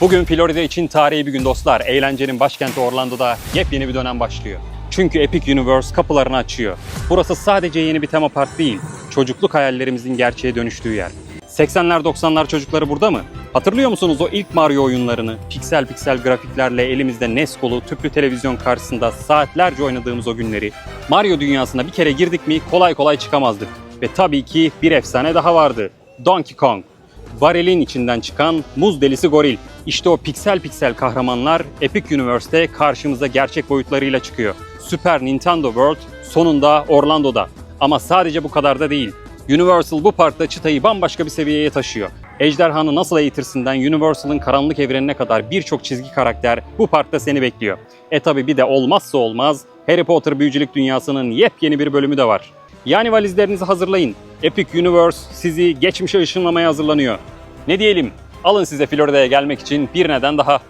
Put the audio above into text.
Bugün Florida için tarihi bir gün dostlar. Eğlencenin başkenti Orlando'da yepyeni bir dönem başlıyor. Çünkü Epic Universe kapılarını açıyor. Burası sadece yeni bir tema park değil, çocukluk hayallerimizin gerçeğe dönüştüğü yer. 80'ler 90'lar çocukları burada mı? Hatırlıyor musunuz o ilk Mario oyunlarını? Piksel piksel grafiklerle elimizde NES kolu, tüplü televizyon karşısında saatlerce oynadığımız o günleri. Mario dünyasına bir kere girdik mi kolay kolay çıkamazdık. Ve tabii ki bir efsane daha vardı. Donkey Kong. Varil'in içinden çıkan muz delisi goril. İşte o piksel piksel kahramanlar Epic Universe'te karşımıza gerçek boyutlarıyla çıkıyor. Super Nintendo World sonunda Orlando'da. Ama sadece bu kadar da değil. Universal bu parkta çıtayı bambaşka bir seviyeye taşıyor. Ejderhanı nasıl eğitirsinden Universal'ın karanlık evrenine kadar birçok çizgi karakter bu parkta seni bekliyor. E tabi bir de olmazsa olmaz Harry Potter büyücülük dünyasının yepyeni bir bölümü de var. Yani valizlerinizi hazırlayın. Epic Universe sizi geçmişe ışınlamaya hazırlanıyor. Ne diyelim? Alın size Florida'ya gelmek için bir neden daha.